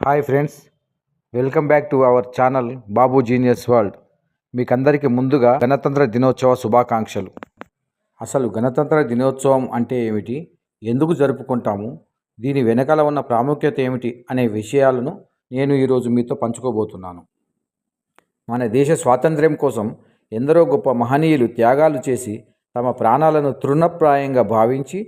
Hi friends welcome back to our channel Babu genius world. మీకందరికీ ముందుగా గణతంత్ర దినోత్సవ శుభాకాంక్షలు. అసలు గణతంత్ర దినోత్సవం అంటే ఏమిటి? ఎందుకు జరుపుకుంటాము? దీని వెనకాల ఉన్న ప్రాముఖ్యత ఏమిటి? అనే విషయాలను నేను ఈరోజు మీతో పంచుకోబోతున్నాను. మన దేశ స్వాతంత్ర్యం కోసం ఎందరో గొప్ప మహనీయులు త్యాగాలు చేసి తమ ప్రాణాలను తృణప్రాయంగా భావించి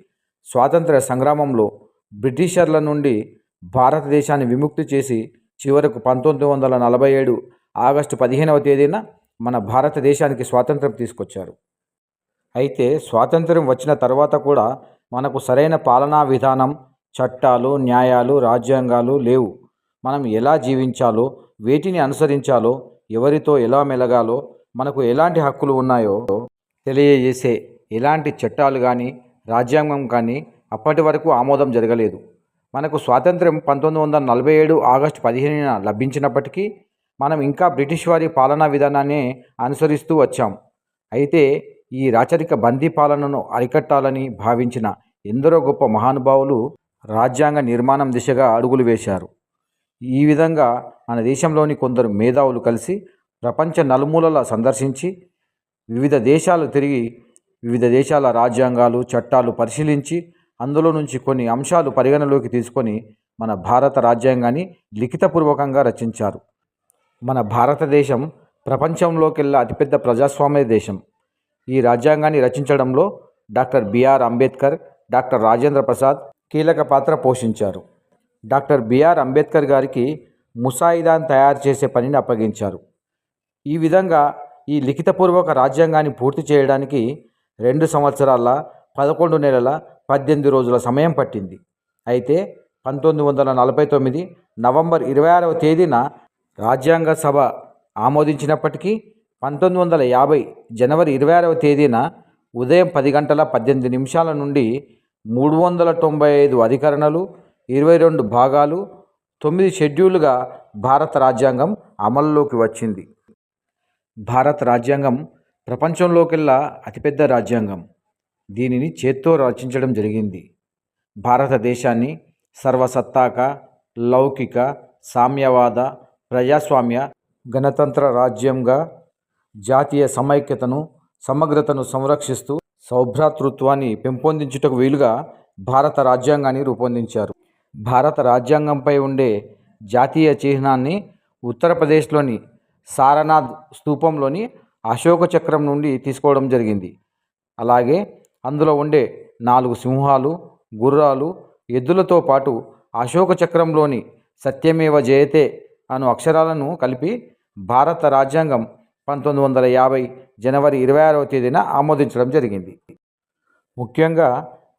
స్వాతంత్ర సంగ్రామంలో బ్రిటిషర్ల నుండి భారతదేశాన్ని విముక్తి చేసి చివరకు పంతొమ్మిది వందల నలభై ఏడు ఆగస్టు పదిహేనవ తేదీన మన భారతదేశానికి స్వాతంత్రం తీసుకొచ్చారు. అయితే స్వాతంత్రం వచ్చిన తర్వాత కూడా మనకు సరైన పాలనా విధానం చట్టాలు న్యాయాలు రాజ్యాంగాలు లేవు. మనం ఎలా జీవించాలో వేటిని అనుసరించాలో ఎవరితో ఎలా మెలగాలో మనకు ఎలాంటి హక్కులు ఉన్నాయో తెలియజేసే ఎలాంటి చట్టాలు కానీ రాజ్యాంగం కానీ అప్పటి వరకు ఆమోదం జరగలేదు. మనకు స్వాతంత్ర్యం పంతొమ్మిది వందల నలభై ఏడు ఆగస్టు పదిహేనున లభించినప్పటికీ మనం ఇంకా బ్రిటిష్ వారి పాలనా విధానాన్ని అనుసరిస్తూ వచ్చాం. అయితే ఈ రాచరిక బందీ పాలనను అరికట్టాలని భావించిన ఎందరో గొప్ప మహానుభావులు రాజ్యాంగ నిర్మాణం దిశగా అడుగులు వేశారు. ఈ విధంగా మన దేశంలోని కొందరు మేధావులు కలిసి ప్రపంచ నలుమూలల సందర్శించి వివిధ దేశాలు తిరిగి వివిధ దేశాల రాజ్యాంగాలు చట్టాలు పరిశీలించి అందులో నుంచి కొన్ని అంశాలు పరిగణలోకి తీసుకొని మన భారత రాజ్యాంగాన్ని లిఖితపూర్వకంగా రచించారు. మన భారతదేశం ప్రపంచంలోకెల్లా అతిపెద్ద ప్రజాస్వామ్య దేశం. ఈ రాజ్యాంగాన్ని రచించడంలో doctor BR Ambedkar doctor Rajendra Prasad కీలక పాత్ర పోషించారు. డాక్టర్ బిఆర్ అంబేద్కర్ గారికి ముసాయిదాన్ తయారు చేసే పనిని అప్పగించారు. ఈ విధంగా ఈ లిఖితపూర్వక రాజ్యాంగాన్ని పూర్తి చేయడానికి రెండు సంవత్సరాల పదకొండు నెలల పద్దెనిమిది రోజుల సమయం పట్టింది. అయితే పంతొమ్మిది వందల నలభై తొమ్మిది నవంబర్ ఇరవై ఆరవ తేదీన రాజ్యాంగ సభ ఆమోదించినప్పటికీ పంతొమ్మిది వందల యాభై జనవరి ఇరవై ఆరవ తేదీన ఉదయం పది గంటల పద్దెనిమిది నిమిషాల నుండి మూడు వందల తొంభై ఐదు అధికరణలు ఇరవై రెండు భాగాలు తొమ్మిది షెడ్యూల్గా భారత రాజ్యాంగం అమల్లోకి వచ్చింది. భారత రాజ్యాంగం ప్రపంచంలోకెల్లా అతిపెద్ద రాజ్యాంగం. దీనిని చేత్తో రచించడం జరిగింది. భారతదేశాన్ని సర్వసత్తాక లౌకిక సామ్యవాద ప్రజాస్వామ్య గణతంత్ర రాజ్యంగా జాతీయ సమైక్యతను సమగ్రతను సంరక్షిస్తూ సౌభ్రాతృత్వాన్ని పెంపొందించుటకు వీలుగా భారత రాజ్యాంగాన్ని రూపొందించారు. భారత రాజ్యాంగంపై ఉండే జాతీయ చిహ్నాన్ని ఉత్తరప్రదేశ్లోని సారనాథ్ స్తూపంలోని అశోక చక్రం నుండి తీసుకోవడం జరిగింది. అలాగే అందులో ఉండే నాలుగు సింహాలు గుర్రాలు ఎద్దులతో పాటు అశోక చక్రంలోని సత్యమేవ జయతే అను అక్షరాలను కలిపి భారత రాజ్యాంగం పంతొమ్మిది వందల యాభై జనవరి ఇరవై ఆరవ తేదీన ఆమోదించడం జరిగింది. ముఖ్యంగా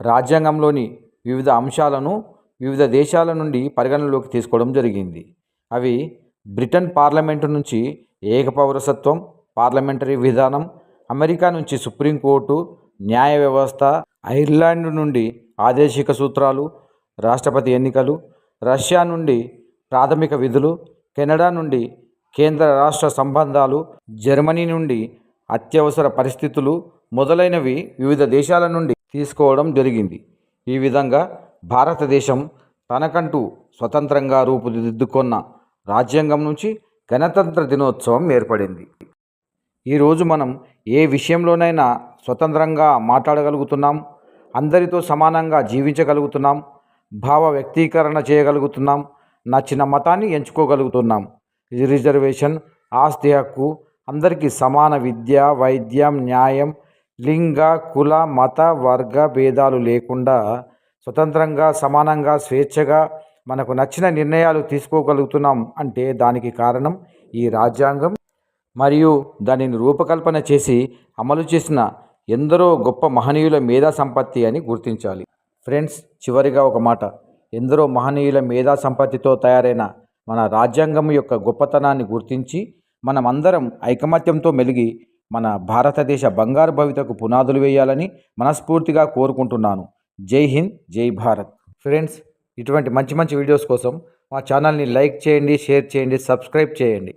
రాజ్యాంగంలోని వివిధ అంశాలను వివిధ దేశాల నుండి పరిగణనలోకి తీసుకోవడం జరిగింది. అవి బ్రిటన్ పార్లమెంటు నుంచి ఏకపౌరసత్వం పార్లమెంటరీ విధానం అమెరికా నుంచి సుప్రీంకోర్టు న్యాయ వ్యవస్థ ఐర్లాండ్ నుండి ఆదేశిక సూత్రాలు రాష్ట్రపతి ఎన్నికలు రష్యా నుండి ప్రాథమిక విధులు కెనడా నుండి కేంద్ర రాష్ట్ర సంబంధాలు జర్మనీ నుండి అత్యవసర పరిస్థితులు మొదలైనవి వివిధ దేశాల నుండి తీసుకోవడం జరిగింది. ఈ విధంగా భారతదేశం తనకంటూ స్వతంత్రంగా రూపుదిద్దుకున్న రాజ్యాంగం నుంచి గణతంత్ర దినోత్సవం ఏర్పడింది. ఈరోజు మనం ఏ విషయంలోనైనా స్వతంత్రంగా మాట్లాడగలుగుతున్నాం. అందరితో సమానంగా జీవించగలుగుతున్నాం. భావ వ్యక్తీకరణ చేయగలుగుతున్నాం. నచ్చిన మతాన్ని ఎంచుకోగలుగుతున్నాం. రిజర్వేషన్. ఆస్తి హక్కు. అందరికీ సమాన విద్య వైద్యం న్యాయం లింగ కుల మత వర్గ భేదాలు లేకుండా స్వతంత్రంగా సమానంగా స్వేచ్ఛగా మనకు నచ్చిన నిర్ణయాలు తీసుకోగలుగుతున్నాం అంటే దానికి కారణం ఈ రాజ్యాంగం. మరియు దానిని రూపకల్పన చేసి అమలు చేసిన ఎందరో గొప్ప మహనీయుల మేధా సంపత్తి అని గుర్తించాలి. ఫ్రెండ్స్ చివరిగా ఒక మాట. ఎందరో మహనీయుల మేధా సంపత్తితో తయారైన మన రాజ్యాంగం యొక్క గొప్పతనాన్ని గుర్తించి మనమందరం ఐకమత్యంతో మెలిగి మన భారతదేశ బంగారు భవితకు పునాదులు వేయాలని మనస్ఫూర్తిగా కోరుకుంటున్నాను. జై హింద్ జై భారత్. ఫ్రెండ్స్ ఇటువంటి మంచి మంచి వీడియోస్ కోసం మా ఛానల్ని లైక్ చేయండి షేర్ చేయండి సబ్స్క్రైబ్ చేయండి.